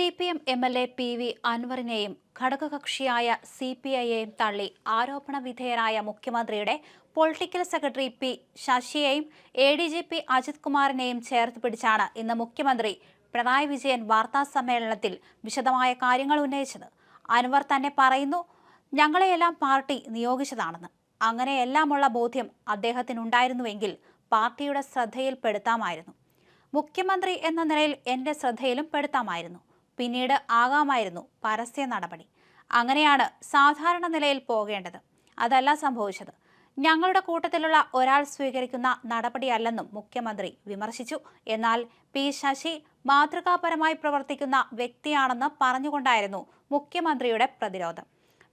C P M M L A P V അൻവറിനെയും ഘടകകക്ഷിയായ C P ഐയെയും തള്ളി ആരോപണ വിധേയനായ മുഖ്യമന്ത്രിയുടെ political secretary P ശശിയെയും A D G P Ajith കുമാറിനെയും ചേർത്ത് പിടിച്ചാണ് ഇന്ന് മുഖ്യമന്ത്രി പിണറായി വിജയൻ വാർത്താ സമ്മേളനത്തിൽ വിശദമായ കാര്യങ്ങൾ ഉന്നയിച്ചത്. അൻവർ തന്നെ പറയുന്നു ഞങ്ങളെയെല്ലാം പാർട്ടി നിയോഗിച്ചതാണെന്ന്. അങ്ങനെയെല്ലാമുള്ള ബോധ്യം അദ്ദേഹത്തിനുണ്ടായിരുന്നുവെങ്കിൽ പാർട്ടിയുടെ ശ്രദ്ധയിൽപ്പെടുത്താമായിരുന്നു. മുഖ്യമന്ത്രി എന്ന നിലയിൽ എന്റെ ശ്രദ്ധയിലും പെടുത്താമായിരുന്നു. പിന്നീട് ആകാമായിരുന്നു പരസ്യ നടപടി. അങ്ങനെയാണ് സാധാരണ നിലയിൽ പോകേണ്ടത്. അതല്ല സംഭവിച്ചത്. ഞങ്ങളുടെ കൂട്ടത്തിലുള്ള ഒരാൾ സ്വീകരിക്കുന്ന നടപടിയല്ലെന്നും മുഖ്യമന്ത്രി വിമർശിച്ചു. എന്നാൽ പി ശശി മാതൃകാപരമായി പ്രവർത്തിക്കുന്ന വ്യക്തിയാണെന്ന് പറഞ്ഞുകൊണ്ടായിരുന്നു മുഖ്യമന്ത്രിയുടെ പ്രതിരോധം.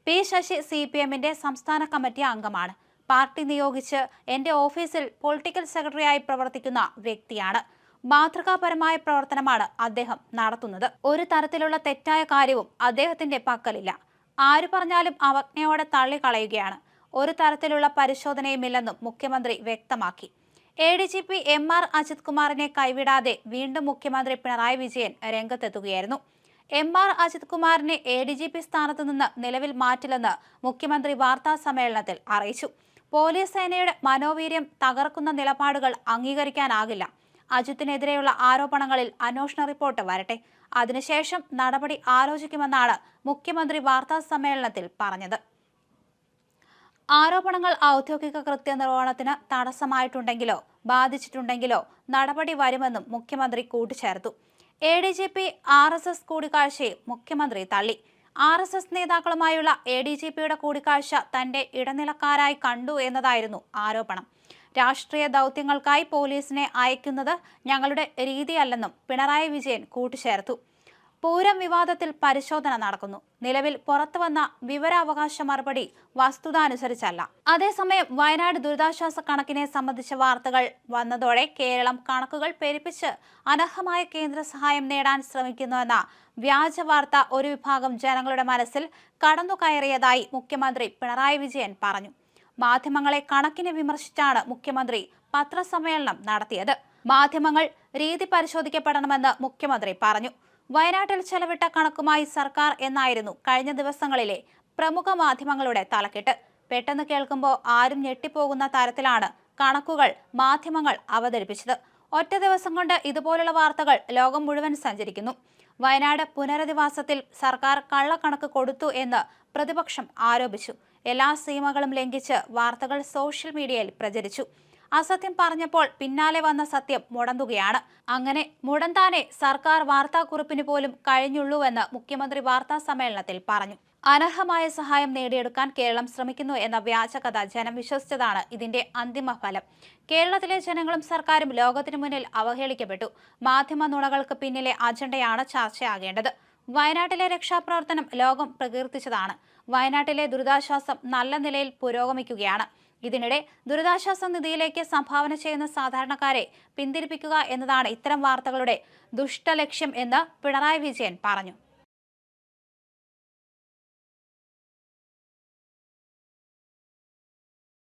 പി ശശി സി പി എമ്മിന്റെ സംസ്ഥാന കമ്മിറ്റി അംഗമാണ്. പാർട്ടി നിയോഗിച്ച് എന്റെ ഓഫീസിൽ പൊളിറ്റിക്കൽ സെക്രട്ടറിയായി പ്രവർത്തിക്കുന്ന വ്യക്തിയാണ്. മാതൃകാപരമായ പ്രവർത്തനമാണ് അദ്ദേഹം നടത്തുന്നത്. ഒരു തരത്തിലുള്ള തെറ്റായ കാര്യവും അദ്ദേഹത്തിന്റെ പക്കലില്ല. ആര് പറഞ്ഞാലും അവജ്ഞയോടെ തള്ളിക്കളയുകയാണ്. ഒരു തരത്തിലുള്ള പരിശോധനയുമില്ലെന്നും മുഖ്യമന്ത്രി വ്യക്തമാക്കി. A D G P M R Ajith കുമാറിനെ കൈവിടാതെ വീണ്ടും മുഖ്യമന്ത്രി പിണറായി വിജയൻ രംഗത്തെത്തുകയായിരുന്നു. എം ആർ അജിത് കുമാറിനെ എ ഡി ജി പി സ്ഥാനത്ത് നിന്ന് നിലവിൽ മാറ്റില്ലെന്ന് മുഖ്യമന്ത്രി വാർത്താ സമ്മേളനത്തിൽ അറിയിച്ചു. പോലീസ് സേനയുടെ മനോവീര്യം തകർക്കുന്ന നിലപാടുകൾ അംഗീകരിക്കാനാകില്ല. അജിത്തിനെതിരെയുള്ള ആരോപണങ്ങളിൽ അന്വേഷണ റിപ്പോർട്ട് വരട്ടെ. അതിനുശേഷം നടപടി ആലോചിക്കുമെന്നാണ് മുഖ്യമന്ത്രി വാർത്താ സമ്മേളനത്തിൽ പറഞ്ഞത്. ആരോപണങ്ങൾ ഔദ്യോഗിക കൃത്യനിർവഹണത്തിന് തടസ്സമായിട്ടുണ്ടെങ്കിലോ ബാധിച്ചിട്ടുണ്ടെങ്കിലോ നടപടി വരുമെന്നും മുഖ്യമന്ത്രി കൂട്ടിച്ചേർത്തു. A D G P R S S കൂടിക്കാഴ്ചയെ മുഖ്യമന്ത്രി തള്ളി. ആർ എസ് എസ് നേതാക്കളുമായുള്ള എ ഡി ജി പിയുടെ കൂടിക്കാഴ്ച തന്റെ ഇടനിലക്കാരായി കണ്ടു എന്നതായിരുന്നു ആരോപണം. രാഷ്ട്രീയ ദൗത്യങ്ങൾക്കായി പോലീസിനെ അയക്കുന്നത് ഞങ്ങളുടെ രീതിയല്ലെന്നും പിണറായി വിജയൻ കൂട്ടിച്ചേർത്തു. പൂരം വിവാദത്തിൽ പരിശോധന നടക്കുന്നു. നിലവിൽ പുറത്തുവന്ന വിവരാവകാശ മറുപടി വസ്തുതാനുസരിച്ചല്ല. അതേസമയം വയനാട് ദുരിതാശ്വാസ കണക്കിനെ സംബന്ധിച്ച വാർത്തകൾ വന്നതോടെ കേരളം കണക്കുകൾ പെരുപ്പിച്ച് അനർഹമായ കേന്ദ്ര സഹായം നേടാൻ ശ്രമിക്കുന്നുവെന്ന വ്യാജ വാർത്ത ഒരു വിഭാഗം ജനങ്ങളുടെ മനസ്സിൽ കടന്നുകയറിയതായി മുഖ്യമന്ത്രി പിണറായി വിജയൻ പറഞ്ഞു. മാധ്യമങ്ങളെ കണക്കിന് വിമർശിച്ചാണ് മുഖ്യമന്ത്രി പത്രസമ്മേളനം നടത്തിയത്. മാധ്യമങ്ങൾ രീതി പരിശോധിക്കപ്പെടണമെന്ന് മുഖ്യമന്ത്രി പറഞ്ഞു. വയനാട്ടിൽ ചെലവിട്ട കണക്കുമായി സർക്കാർ എന്നായിരുന്നു കഴിഞ്ഞ ദിവസങ്ങളിലെ പ്രമുഖ മാധ്യമങ്ങളുടെ തലക്കെട്ട്. പെട്ടെന്ന് കേൾക്കുമ്പോൾ ആരും ഞെട്ടിപ്പോകുന്ന തരത്തിലാണ് കണക്കുകൾ മാധ്യമങ്ങൾ അവതരിപ്പിച്ചത്. ഒറ്റ ദിവസം കൊണ്ട് ഇതുപോലുള്ള വാർത്തകൾ ലോകം മുഴുവൻ സഞ്ചരിക്കുന്നു. വയനാട് പുനരധിവാസത്തിൽ സർക്കാർ കള്ളക്കണക്ക് കൊടുത്തു എന്ന് പ്രതിപക്ഷം ആരോപിച്ചു. എല്ലാ സീമകളും ലംഘിച്ച് വാർത്തകൾ സോഷ്യൽ മീഡിയയിൽ പ്രചരിച്ചു. അസത്യം പറഞ്ഞപ്പോൾ പിന്നാലെ വന്ന സത്യം മുടന്തുകയാണ്. അങ്ങനെ മുടന്താനെ സർക്കാർ വാർത്താക്കുറിപ്പിന് പോലും കഴിഞ്ഞുള്ളൂവെന്ന് മുഖ്യമന്ത്രി വാർത്താ സമ്മേളനത്തിൽ പറഞ്ഞു. അനർഹമായ സഹായം നേടിയെടുക്കാൻ കേരളം ശ്രമിക്കുന്നു എന്ന വ്യാജകഥ ജനം വിശ്വസിച്ചതാണ് ഇതിന്റെ അന്തിമ ഫലം കേരളത്തിലെ ജനങ്ങളും സർക്കാരും ലോകത്തിനു മുന്നിൽ അവഹേളിക്കപ്പെട്ടു. മാധ്യമ നുണകൾക്ക് പിന്നിലെ അജണ്ടയാണ് ചർച്ചയാകേണ്ടത്. വയനാട്ടിലെ രക്ഷാപ്രവർത്തനം ലോകം പ്രകീർത്തിച്ചതാണ്. വയനാട്ടിലെ ദുരിതാശ്വാസം നല്ല നിലയിൽ പുരോഗമിക്കുകയാണ്. ഇതിനിടെ ദുരിതാശ്വാസ നിധിയിലേക്ക് സംഭാവന ചെയ്യുന്ന സാധാരണക്കാരെ പിന്തിരിപ്പിക്കുക എന്നതാണ് ഇത്തരം വാർത്തകളുടെ ദുഷ്ടലക്ഷ്യം എന്ന് പിണറായി വിജയൻ പറഞ്ഞു.